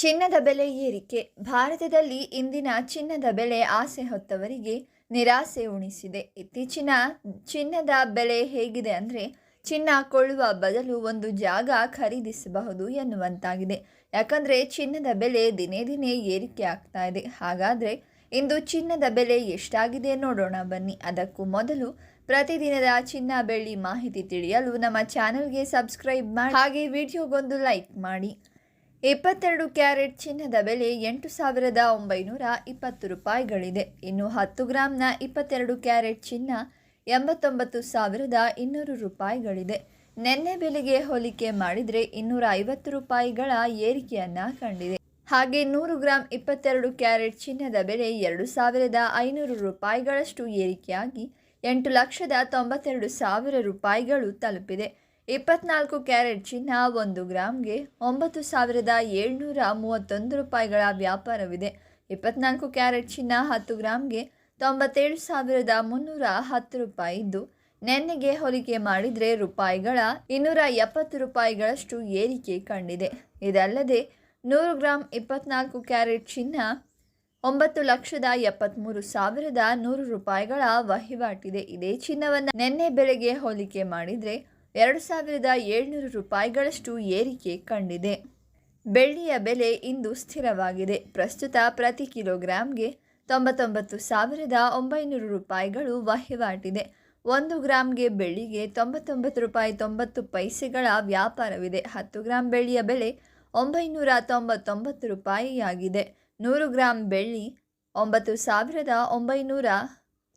ಚಿನ್ನದ ಬೆಲೆ ಏರಿಕೆ. ಭಾರತದಲ್ಲಿ ಇಂದಿನ ಚಿನ್ನದ ಬೆಲೆ ಆಸೆ ಹೊತ್ತವರಿಗೆ ನಿರಾಸೆ ಉಣಿಸಿದೆ. ಇತ್ತೀಚಿನ ಚಿನ್ನದ ಬೆಲೆ ಹೇಗಿದೆ ಅಂದರೆ, ಚಿನ್ನ ಕೊಳ್ಳುವ ಬದಲು ಒಂದು ಜಾಗ ಖರೀದಿಸಬಹುದು ಎನ್ನುವಂತಾಗಿದೆ. ಯಾಕಂದರೆ, ಚಿನ್ನದ ಬೆಲೆ ದಿನೇ ದಿನೇ ಏರಿಕೆ ಆಗ್ತಾ ಇದೆ. ಹಾಗಾದರೆ, ಇಂದು ಚಿನ್ನದ ಬೆಲೆ ಎಷ್ಟಾಗಿದೆ ನೋಡೋಣ ಬನ್ನಿ. ಅದಕ್ಕೂ ಮೊದಲು ಪ್ರತಿದಿನದ ಚಿನ್ನ ಬೆಳ್ಳಿ ಮಾಹಿತಿ ತಿಳಿಯಲು ನಮ್ಮ ಚಾನಲ್ಗೆ ಸಬ್ಸ್ಕ್ರೈಬ್ ಮಾಡಿ, ಹಾಗೆ ವಿಡಿಯೋಗೊಂದು ಲೈಕ್ ಮಾಡಿ. ಇಪ್ಪತ್ತೆರಡು ಕ್ಯಾರೆಟ್ ಚಿನ್ನದ ಬೆಲೆ ಎಂಟು ಸಾವಿರದ ಒಂಬೈನೂರ ಇಪ್ಪತ್ತು ರೂಪಾಯಿಗಳಿದೆ. ಇನ್ನು ಹತ್ತು ಗ್ರಾಮ್ನ ಇಪ್ಪತ್ತೆರಡು ಕ್ಯಾರೆಟ್ ಚಿನ್ನ ಎಂಬತ್ತೊಂಬತ್ತು ಸಾವಿರದ ಇನ್ನೂರು ರೂಪಾಯಿಗಳಿದೆ. ನಿನ್ನೆ ಬೆಲೆಗೆ ಹೋಲಿಕೆ ಮಾಡಿದರೆ ಇನ್ನೂರ ಐವತ್ತು ರೂಪಾಯಿಗಳ ಏರಿಕೆಯನ್ನು ಕಂಡಿದೆ. ಹಾಗೆ ನೂರು ಗ್ರಾಂ ಇಪ್ಪತ್ತೆರಡು ಕ್ಯಾರೆಟ್ ಚಿನ್ನದ ಬೆಲೆ ಎರಡು ಸಾವಿರದ ಐನೂರು ರೂಪಾಯಿಗಳಷ್ಟು ಏರಿಕೆಯಾಗಿ ಎಂಟು ಲಕ್ಷದ ತೊಂಬತ್ತೆರಡು ಸಾವಿರ ರೂಪಾಯಿಗಳು ತಲುಪಿದೆ. ಇಪ್ಪತ್ನಾಲ್ಕು ಕ್ಯಾರೆಟ್ ಚಿನ್ನ ಒಂದು ಗ್ರಾಮ್ಗೆ ಒಂಬತ್ತು ಸಾವಿರದ ಏಳ್ನೂರ ಮೂವತ್ತೊಂದು ರೂಪಾಯಿಗಳ ವ್ಯಾಪಾರವಿದೆ. ಇಪ್ಪತ್ನಾಲ್ಕು ಕ್ಯಾರೆಟ್ ಚಿನ್ನ ಹತ್ತು ಗ್ರಾಮ್ಗೆ ತೊಂಬತ್ತೇಳು ಸಾವಿರದ ಮುನ್ನೂರ ಹತ್ತು ರೂಪಾಯಿ ಇದ್ದು, ನೆನ್ನೆಗೆ ಹೋಲಿಕೆ ಮಾಡಿದರೆ ರೂಪಾಯಿಗಳ ಇನ್ನೂರ ಎಪ್ಪತ್ತು ರೂಪಾಯಿಗಳಷ್ಟು ಏರಿಕೆ ಕಂಡಿದೆ. ಇದಲ್ಲದೆ, ನೂರು ಗ್ರಾಂ ಇಪ್ಪತ್ನಾಲ್ಕು ಕ್ಯಾರೆಟ್ ಚಿನ್ನ ಒಂಬತ್ತು ಲಕ್ಷದ ಎಪ್ಪತ್ತ್ಮೂರು ಸಾವಿರದ ನೂರು ರೂಪಾಯಿಗಳ ವಹಿವಾಟಿದೆ. ಇದೇ ಚಿನ್ನವನ್ನು ನಿನ್ನೆ ಬೆಲೆಗೆ ಹೋಲಿಕೆ ಮಾಡಿದರೆ ಎರಡು ಸಾವಿರದ ಏಳ್ನೂರು ರೂಪಾಯಿಗಳಷ್ಟು ಏರಿಕೆ ಕಂಡಿದೆ. ಬೆಳ್ಳಿಯ ಬೆಲೆ ಇಂದು ಸ್ಥಿರವಾಗಿದೆ. ಪ್ರಸ್ತುತ ಪ್ರತಿ ಕಿಲೋಗ್ರಾಂಗೆ ತೊಂಬತ್ತೊಂಬತ್ತು ಸಾವಿರದ ಒಂಬೈನೂರು ರೂಪಾಯಿಗಳು ವಹಿವಾಟಿದೆ. ಒಂದು ಗ್ರಾಮ್ಗೆ ಬೆಳ್ಳಿಗೆ ತೊಂಬತ್ತೊಂಬತ್ತು ರೂಪಾಯಿ ತೊಂಬತ್ತು ಪೈಸೆಗಳ ವ್ಯಾಪಾರವಿದೆ. ಹತ್ತು ಗ್ರಾಂ ಬೆಳ್ಳಿಯ ಬೆಲೆ ಒಂಬೈನೂರ ತೊಂಬತ್ತೊಂಬತ್ತು ರೂಪಾಯಿಯಾಗಿದೆ. ನೂರು ಗ್ರಾಂ ಬೆಳ್ಳಿ ಒಂಬತ್ತು ಸಾವಿರದ ಒಂಬೈನೂರ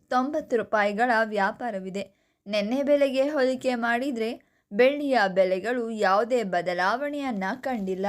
ತೊಂಬತ್ತು ರೂಪಾಯಿಗಳ ವ್ಯಾಪಾರವಿದೆ. ನಿನ್ನೆ ಬೆಲೆಗೆ ಹೋಲಿಕೆ ಮಾಡಿದರೆ ಬೆಳ್ಳಿಯ ಬೆಲೆಗಳು ಯಾವುದೇ ಬದಲಾವಣೆಯನ್ನು ಕಂಡಿಲ್ಲ.